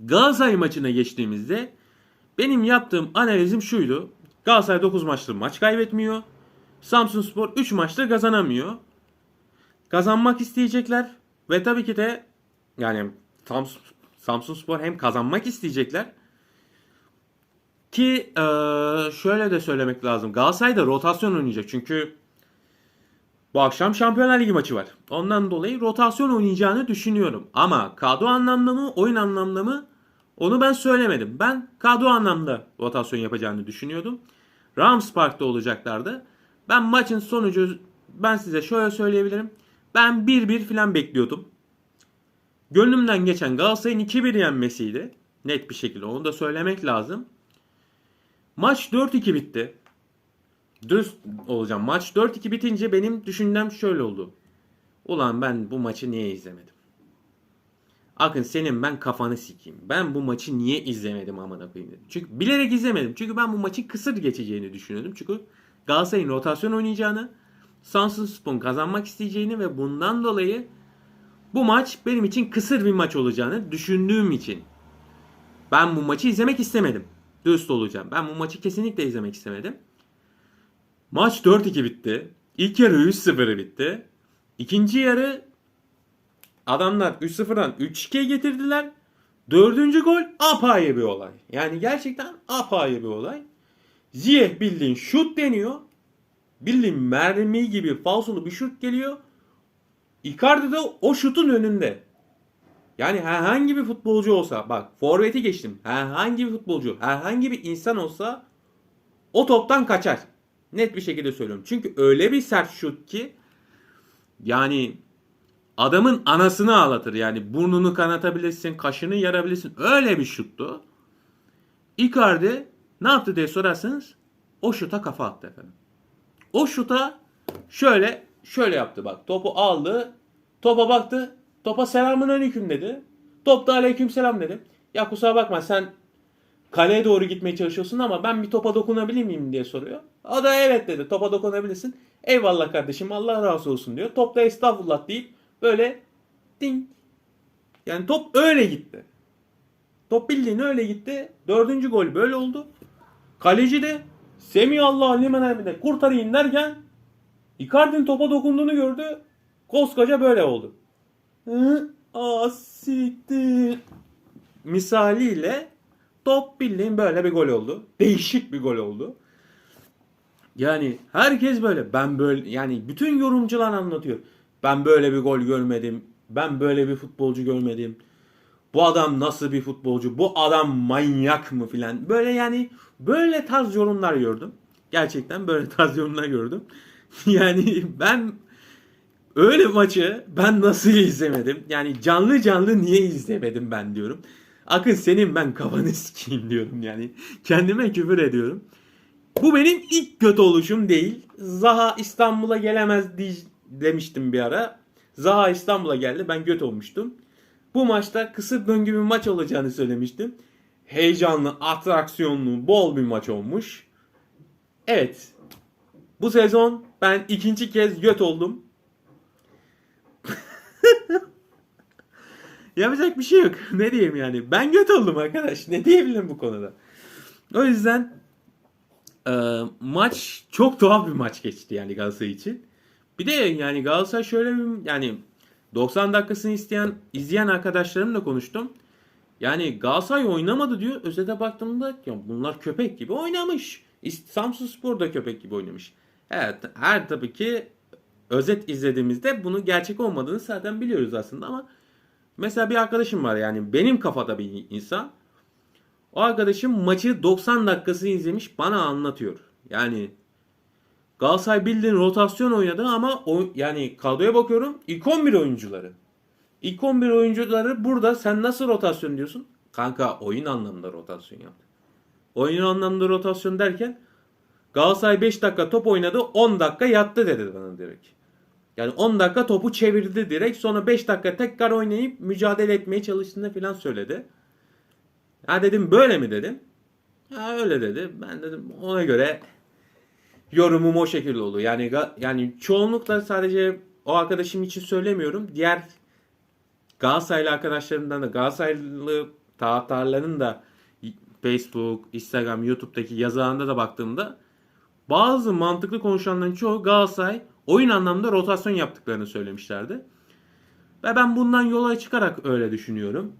Galatasaray maçına geçtiğimizde benim yaptığım analizim şuydu. Galatasaray 9 maçtır maç kaybetmiyor. Samsunspor 3 maçta kazanamıyor. Kazanmak isteyecekler ve tabii ki de yani Samsun, Samsunspor hem kazanmak isteyecekler ki şöyle de söylemek lazım. Galatasaray da rotasyon oynayacak çünkü bu akşam Şampiyonlar Ligi maçı var. Ondan dolayı rotasyon oynayacağını düşünüyorum. Ama kadro anlamda mı, oyun anlamda mı onu ben söylemedim. Ben kadro anlamda rotasyon yapacağını düşünüyordum. Rams Park'ta olacaklardı. Ben maçın sonucu ben size şöyle söyleyebilirim. Ben 1-1 falan bekliyordum. Gönlümden geçen Galatasaray'ın 2-1 yenmesiydi. Net bir şekilde onu da söylemek lazım. Maç 4-2 bitti. Dürüst olacağım. Maç 4-2 bitince benim düşüncem şöyle oldu. Ulan ben bu maçı niye izlemedim? Akın senin ben kafanı sikeyim. Ben bu maçı niye izlemedim amına koyayım dedim. Çünkü bilerek izlemedim. Çünkü ben bu maçın kısır geçeceğini düşünüyordum. Çünkü Galatasaray'ın rotasyon oynayacağını, Samsunspor'un kazanmak isteyeceğini ve bundan dolayı bu maç benim için kısır bir maç olacağını düşündüğüm için ben bu maçı izlemek istemedim. Dürüst olacağım. Ben bu maçı kesinlikle izlemek istemedim. Maç 4-2 bitti. İlk yarı 3-0 bitti. İkinci yarı adamlar 3-0'dan 3-2'ye getirdiler. Dördüncü gol apayrı bir olay. Yani gerçekten apayrı bir olay. Ziyeh bildiğin şut deniyor. Bildiğin mermi gibi falsolu bir şut geliyor. Icardi de o şutun önünde. Yani herhangi bir futbolcu olsa bak forveti geçtim. Herhangi bir futbolcu, herhangi bir insan olsa o toptan kaçar. Net bir şekilde söylüyorum. Çünkü öyle bir sert şut ki yani adamın anasını ağlatır. Yani burnunu kanatabilirsin, kaşını yarabilirsin. Öyle bir şuttu. Icardi ne yaptı diye sorarsanız o şuta kafa attı efendim. O şuta şöyle şöyle yaptı bak. Topu aldı. Topa baktı. Topa selamun aleyküm dedi. Top da aleyküm selam dedi. Ya kusura bakma sen kaleye doğru gitmeye çalışıyorsun ama ben bir topa dokunabilir miyim diye soruyor. O da evet dedi. Topa dokunabilirsin. Eyvallah kardeşim Allah razı olsun diyor. Top da estağfurullah deyip böyle ding. Yani top öyle gitti. Top bildiğin öyle gitti. Dördüncü gol böyle oldu. Kaleci de Semih Allah limen emrine kurtarayım derken Icardi'nin topa dokunduğunu gördü. Koskoca böyle oldu. Hı. Misaliyle top bildiğin böyle bir gol oldu. Değişik bir gol oldu. Yani herkes böyle. Ben böyle yani bütün yorumcular anlatıyor. Ben böyle bir gol görmedim. Ben böyle bir futbolcu görmedim. Bu adam nasıl bir futbolcu? Bu adam manyak mı filan. Böyle yani böyle tarz yorumlar gördüm. Gerçekten böyle tarz yorumlar gördüm. yani ben öyle maçı ben nasıl izlemedim? Yani canlı canlı niye izlemedim ben diyorum. Akın senin ben kafanı sikeyim diyorum yani. Kendime küfür ediyorum. Bu benim ilk kötü oluşum değil. Zaha İstanbul'a gelemez diye- demiştim bir ara. Zaha İstanbul'a geldi. Ben göt olmuştum. Bu maçta kısır döngü bir maç olacağını söylemiştim. Heyecanlı, atraksiyonlu, bol bir maç olmuş. Evet. Bu sezon ben ikinci kez göt oldum. Yapacak bir şey yok. Ne diyeyim yani? Ben göt oldum arkadaş. Ne diyebilirim bu konuda? O yüzden e, maç çok tuhaf bir maç geçti yani Galatasaray için. Bir de yani Galatasaray şöyle bir yani 90 dakikasını isteyen izleyen arkadaşlarımla konuştum. Yani Galatasaray oynamadı diyor. Özete baktığımda ya bunlar köpek gibi oynamış. Samsun Spor da köpek gibi oynamış. Evet her tabii ki özet izlediğimizde bunu gerçek olmadığını zaten biliyoruz aslında ama mesela bir arkadaşım var yani benim kafada bir insan. O arkadaşım maçı 90 dakikasını izlemiş bana anlatıyor. Yani Galatasaray bildiğin rotasyon oynadı ama o, yani kadroya bakıyorum ilk 11 oyuncuları. İlk 11 oyuncuları burada sen nasıl rotasyon diyorsun? Kanka oyun anlamında rotasyon yaptı. Oyun anlamında rotasyon derken Galatasaray 5 dakika top oynadı 10 dakika yattı dedi bana direkt. Yani 10 dakika topu çevirdi direkt sonra 5 dakika tekrar oynayıp mücadele etmeye çalıştığını falan söyledi. Ha dedim böyle mi dedim. Ha öyle dedi. Ben dedim ona göre yorumum o şekilde oldu. Yani yani çoğunlukla sadece o arkadaşım için söylemiyorum. Diğer Galatasaraylı arkadaşlarımdan da Galatasaraylı taraftarların da Facebook, Instagram, YouTube'daki yazılarında da baktığımda bazı mantıklı konuşanların çoğu Galatasaray oyun anlamda rotasyon yaptıklarını söylemişlerdi. Ve ben bundan yola çıkarak öyle düşünüyorum.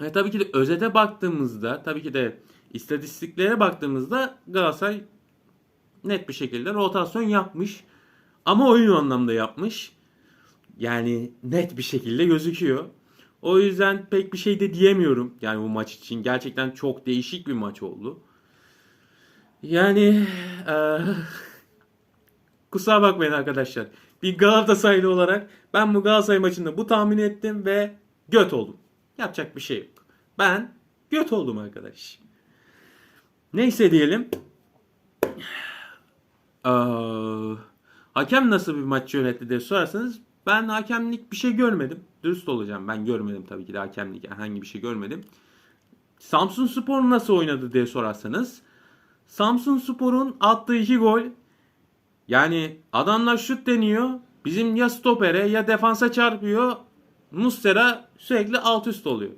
Ve tabii ki de özete baktığımızda, tabii ki de istatistiklere baktığımızda Galatasaray net bir şekilde rotasyon yapmış. Ama oyun anlamda yapmış. Yani net bir şekilde gözüküyor. O yüzden pek bir şey de diyemiyorum. Yani bu maç için gerçekten çok değişik bir maç oldu. Yani eee, kusura bakmayın arkadaşlar. Bir Galatasaraylı olarak ben bu Galatasaray maçında bu tahmin ettim ve göt oldum. Yapacak bir şey yok. Ben göt oldum arkadaş. Neyse diyelim. Eee, hakem nasıl bir maç yönetti diye sorarsanız ben hakemlik bir şey görmedim. Dürüst olacağım. Ben görmedim tabii ki de hakemlik herhangi bir şey görmedim. Samsun Spor nasıl oynadı diye sorarsanız Samsun Spor'un attığı iki gol yani adamlar şut deniyor. Bizim ya stopere ya defansa çarpıyor. Mustera sürekli alt üst oluyor.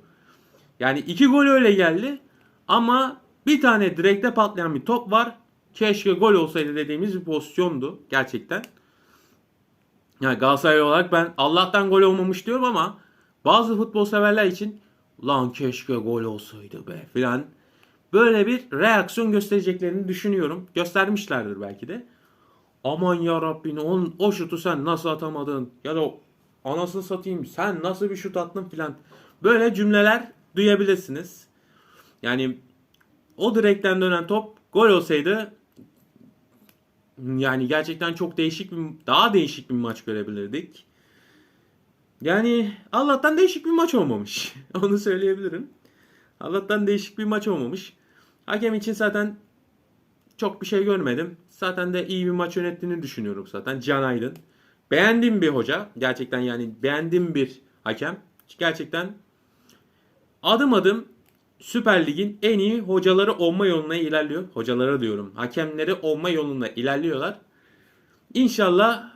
Yani iki gol öyle geldi. Ama bir tane direkte patlayan bir top var. Keşke gol olsaydı dediğimiz bir pozisyondu gerçekten. Yani Galatasaray olarak ben Allah'tan gol olmamış diyorum ama bazı futbol severler için lan keşke gol olsaydı be filan böyle bir reaksiyon göstereceklerini düşünüyorum. Göstermişlerdir belki de. Aman ya Rabbim o, o şutu sen nasıl atamadın ya da anasını satayım sen nasıl bir şut attın filan. Böyle cümleler duyabilirsiniz. Yani o direkten dönen top gol olsaydı yani gerçekten çok değişik bir daha değişik bir maç görebilirdik. Yani Allah'tan değişik bir maç olmamış. Onu söyleyebilirim. Allah'tan değişik bir maç olmamış. Hakem için zaten çok bir şey görmedim. Zaten de iyi bir maç yönettiğini düşünüyorum zaten. Can Aydın. Beğendiğim bir hoca. Gerçekten yani beğendiğim bir hakem. Gerçekten adım adım Süper Lig'in en iyi hocaları olma yoluna ilerliyor. Hocalara diyorum. Hakemleri olma yolunda ilerliyorlar. İnşallah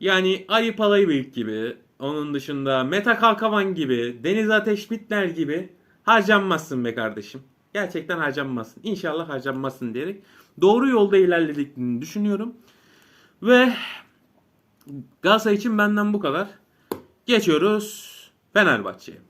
yani Ali Palabıyık gibi, onun dışında Meta Kalkavan gibi, Deniz Ateş Bitler gibi harcanmazsın be kardeşim. Gerçekten harcanmazsın. İnşallah harcanmazsın diyerek doğru yolda ilerlediklerini düşünüyorum. Ve Galatasaray için benden bu kadar. Geçiyoruz Fenerbahçe'ye.